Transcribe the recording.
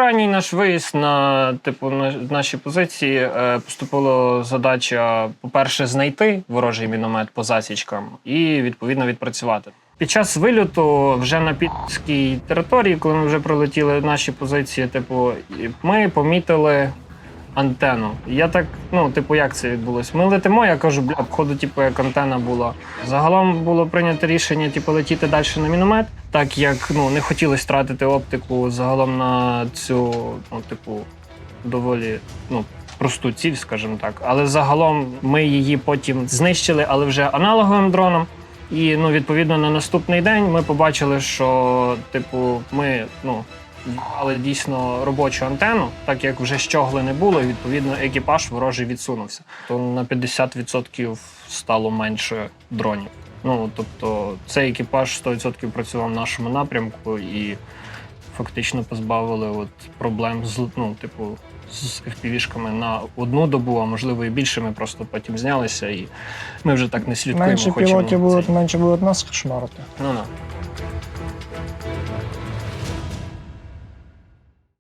ранній наш виїзд на типу на наші позиції е, поступила задача, по-перше, знайти ворожий міномет по засічкам і відповідно відпрацювати. Під час вильоту вже на підській території, коли ми вже пролетіли наші позиції, типу, ми помітили антенну. Я так, ну, типу, як це відбулося? Ми летимо, я кажу, бля, походу, типу, як антенна була. Загалом було прийнято рішення, типу, летіти далі на міномет, так як ну, не хотілося тратити оптику загалом на цю, ну, типу, доволі ну, просту ціль, скажімо так. Але загалом ми її потім знищили, але вже аналоговим дроном. І ну, відповідно на наступний день ми побачили, що типу, ми ну, але дійсно робочу антенну, так як вже щогли не було, і відповідно екіпаж ворожий відсунувся. То на 50% стало менше дронів. Ну тобто цей екіпаж 100% працював в нашому напрямку і фактично позбавили от проблем з ну, типу, з FPV-шками на одну добу, а можливо і більше. Ми просто потім знялися, і ми вже так не слідкуємо. Менше пілотів будуть, менше будуть нас шмарити. Ну, ну.